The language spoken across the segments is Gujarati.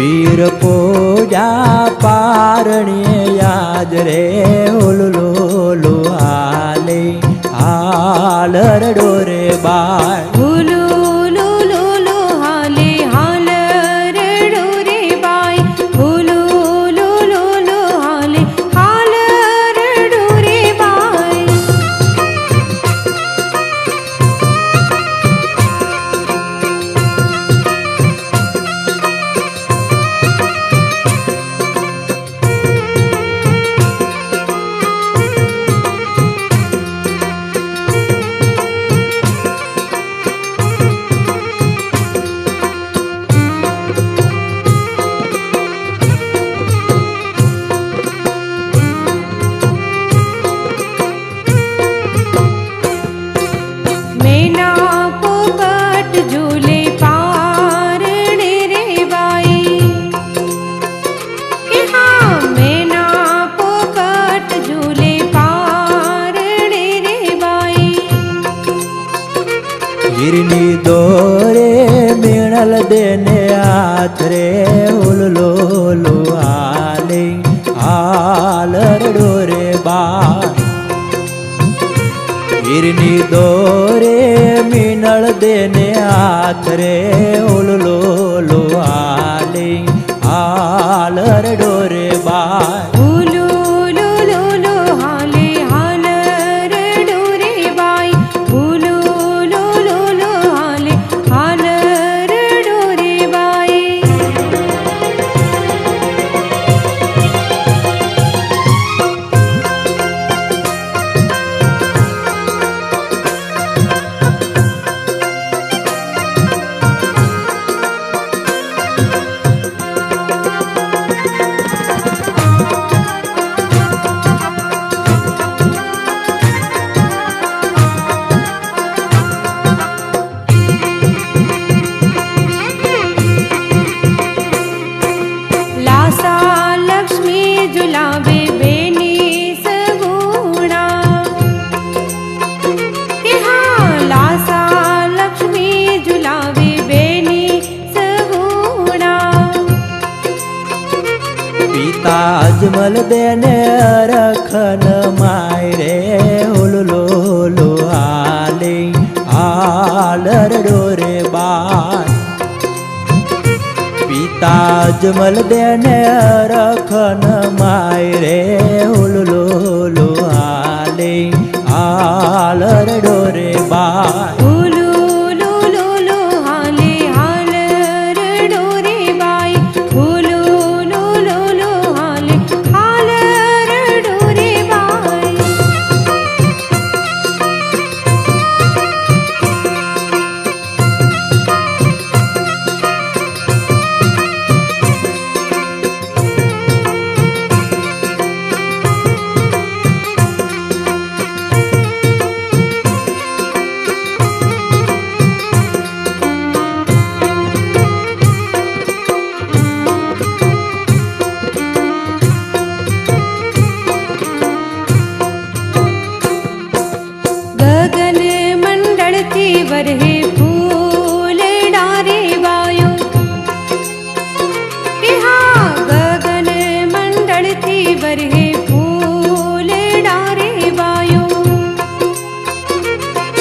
પીર પૂજા પારણીએ યાદ રે ઓલો લો હાલે આલરડો રે બાઈ ગીરની દોરે મેળલ દેને આથરે ઉલલો લો આલે આલરડો રે બા વીરની દોરે મીનળ દેને આથરે ઉલલો લો આલે આલરડો રે બા અજમલ દેને રખન માય રે ઓલલો લો હાલે આલરડો રે બાર. પિતા જમલ દેને રખન માય રે ઓલલો લો હાલે આલરડો ડોરે બાય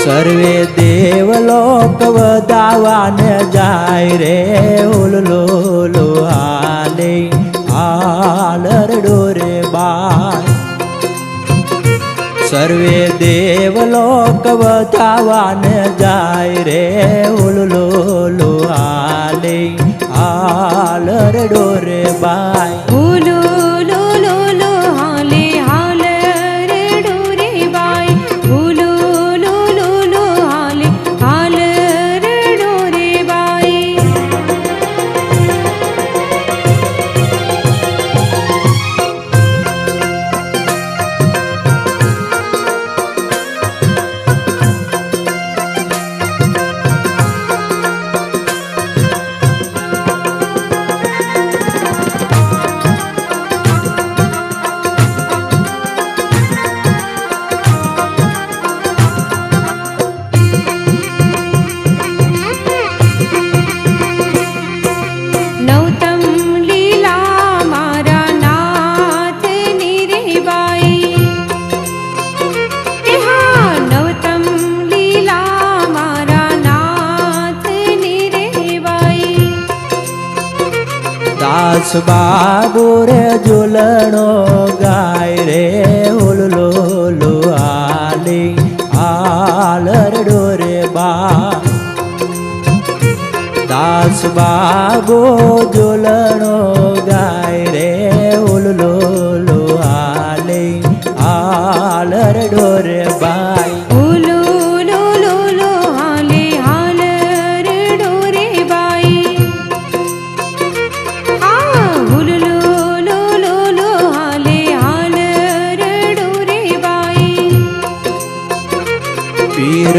સર્વે દેવલોક વધાવાને જાય રે ઓલલો લો હાલે આલરડો રે બાય સર્વે દેવલોક વધાવાને જાય રે ઓલલો લો હાલે આલરડો રે બાય દાસ બાબુ રે ઝૂલણો ગાય રે ઉલલો લો આલી આલરડો રે બા. દાસ બાબો ઝૂલણો ગાય રે ઉલલો લો આલી આલરડો રે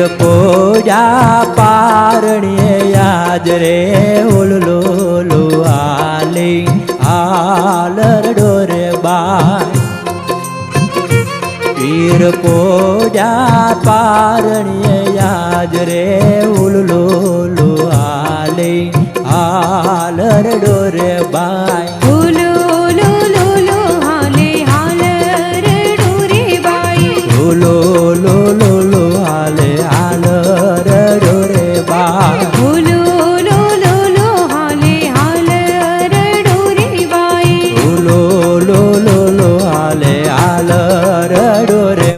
કોડા પારણે આજ રે ઓલલો લો આલી આલરડો રે બાય પીર કોડા પારણે આજ રે ઉલલો લો આલી આલરડો રે બાય lo lo lo